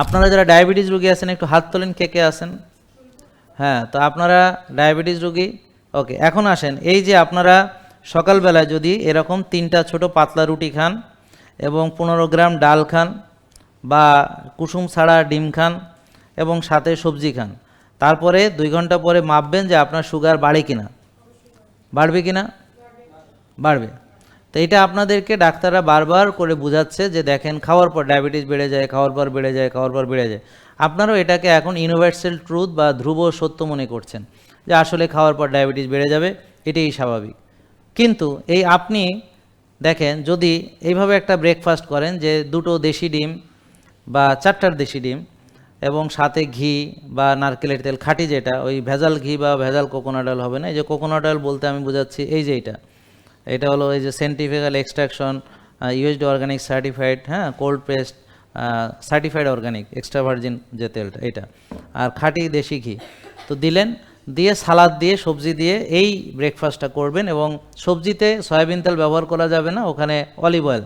আপনারা যারা ডায়াবেটিস রুগী আছেন, একটু হাত তোলেন, কে কে আছেন? হ্যাঁ তো আপনারা ডায়াবেটিস রোগী? ওকে, এখন আসেন। এই যে আপনারা সকালবেলায় যদি এরকম তিনটা ছোট পাতলা রুটি খান এবং পনেরো গ্রাম ডাল খান বা কুসুম ছাড়া ডিম খান এবং সাথে সবজি খান, তারপরে দুই ঘণ্টা পরে মাপবেন যে আপনার সুগার বাড়ে কিনা। বাড়বে কিনা? বাড়বে। তো এটা আপনাদেরকে ডাক্তাররা বারবার করে বোঝাচ্ছে যে দেখেন খাওয়ার পর ডায়াবেটিস বেড়ে যায়, খাওয়ার পর বেড়ে যায়, খাওয়ার পর বেড়ে যায়। আপনারাও এটাকে এখন ইউনিভার্সাল ট্রুথ বা ধ্রুব সত্য মনে করছেন যে আসলে খাওয়ার পর ডায়াবেটিস বেড়ে যাবে, এটাই স্বাভাবিক। কিন্তু এই আপনি দেখেন যদি এইভাবে একটা ব্রেকফাস্ট করেন যে দুটো দেশি ডিম বা চারটার দেশি ডিম এবং সাথে ঘি বা নারকেলের তেল, খাঁটি যেটা, ওই ভেজাল ঘি বা ভেজাল কোকোনাট অয়েল হবে না, এই যে কোকোনাট অয়েল বলতে আমি বোঝাচ্ছি, এই যে এটা। এটা হলো এই যে scientifical extraction USD organic certified হ্যাঁ cold pressed certified organic extra virgin যে তেলটা, এটা। আর খাঁটি দেশি ঘি। তো দিলেন, দিয়ে সালাদ দিয়ে, সবজি দিয়ে এই ব্রেকফাস্টটা করবেন এবং সবজিতে সয়াবিন তেল ব্যবহার করা যাবে না, ওখানে অলিভ অয়েল